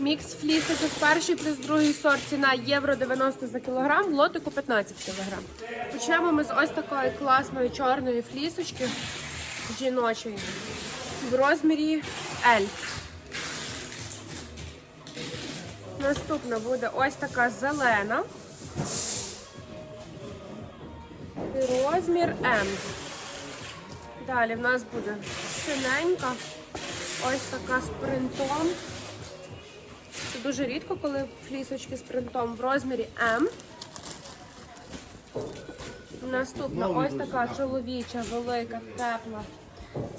Мікс флісиків перший плюс другий сорт ціна євро 90 за кілограм, лотику 15 кілограм. Почнемо ми з ось такої класної чорної флісочки жіночої в розмірі L. Наступна буде ось така зелена. І розмір М. Далі в нас буде синенька, ось така з принтом. Це дуже рідко, коли флісочки з принтом в розмірі М. Наступна ось така чоловіча, велика, тепла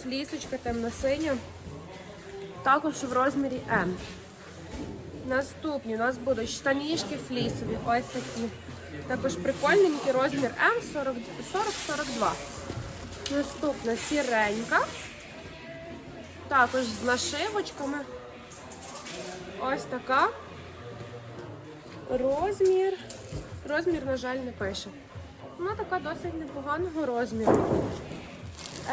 флісочка темно-синя. Також в розмірі М. Наступні у нас будуть штанішки флісові, ось такі. Також прикольненький розмір М 40-42. Наступна сіренька. Також з нашивочками. Ось така. Розмір. Розмір, на жаль, не пише. Вона така досить непоганого розміру.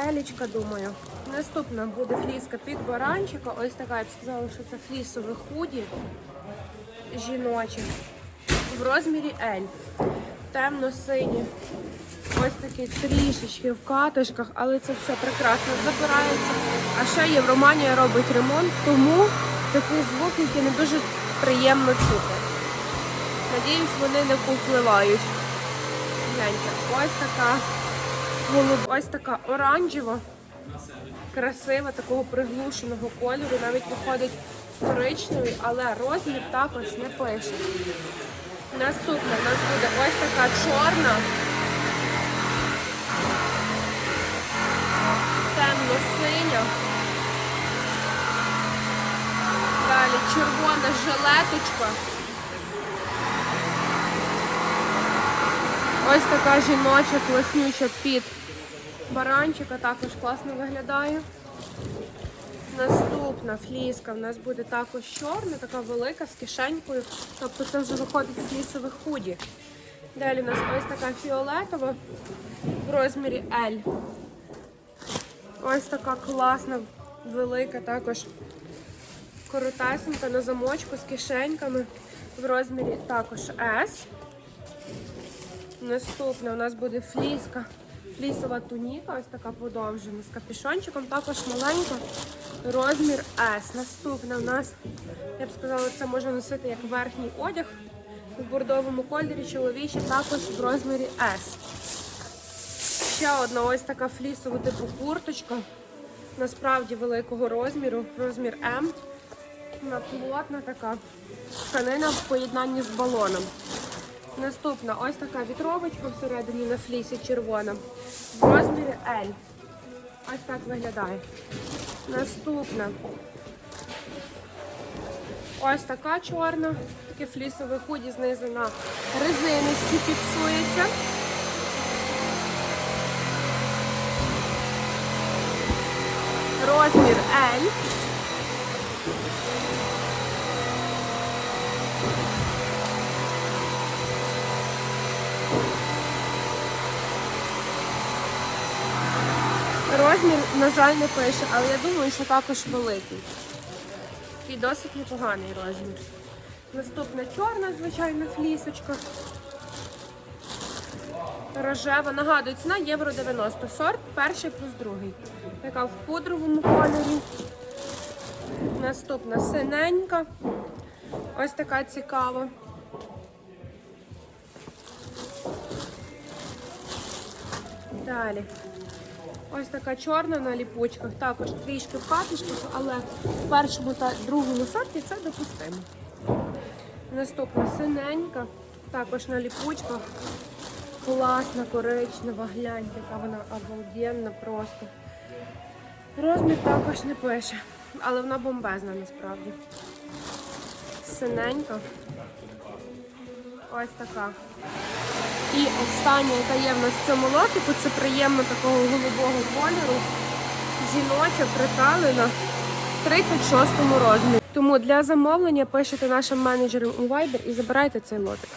Елічка, думаю. Наступна буде фліска під баранчика. Ось така, я б сказала, що це флісове худі жіноче. В розмірі L. Темно-сині. Ось такі трішечки в катишках, але це все прекрасно забирається. А ще Євроманія робить ремонт, тому такі звуки не дуже приємно чути. Надіюсь, вони не повпливають. Гляньте, ось така голуб, ось така оранжева, красива, такого приглушеного кольору. Навіть виходить коричневий, але розмір також не пише. Наступна у нас буде ось така чорна. Темно-синя. Далі червона жилеточка. Ось така жіноча класнюча під баранчика, також класно виглядає. Наступна фліска в нас буде також чорна, така велика з кишенькою. Тобто це вже виходить з флісових худі. Далі у нас ось така фіолетова в розмірі L. Ось така класна, велика, також коротесенька на замочку з кишеньками в розмірі також S. Наступна у нас буде фліска. Флісова туніка, ось така подовжена з капюшончиком, також маленька, розмір S. Наступна у нас, я б сказала, це можна носити як верхній одяг у бордовому кольорі, чоловічі також в розмірі S. Ще одна ось така флісова типу курточка, насправді великого розміру, розмір М. Вона плотна така тканина в поєднанні з балоном. Наступна ось така вітровочка всередині на флісі червона. В розмірі L. Ось так виглядає. Наступна. Ось така чорна. Таке флісове худі знизу на резиночці фіксується. Розмір L. Розмір, на жаль, не пише, але я думаю, що також великий. Такий досить непоганий розмір. Наступна чорна, звичайно, флісочка. Рожева. Нагадую, ціна євро 90. Сорт перший плюс другий. Така в пудровому кольорі. Наступна синенька. Ось така цікава. Далі. Ось така чорна на ліпучках, також трішки в катишках, але в першому та другому сорті це допустимо. Наступна синенька, також на ліпучках. Класна, коричнева, гляньте, яка вона обалденна просто. Розмір також не пише, але вона бомбезна насправді. Синенька. Ось така. І остання, яка є в нас в цьому лотику, це приємно такого голубого кольору. Жіноча приталена в 36 розмірі. Тому для замовлення пишете нашим менеджерам у Viber і забирайте цей лотик.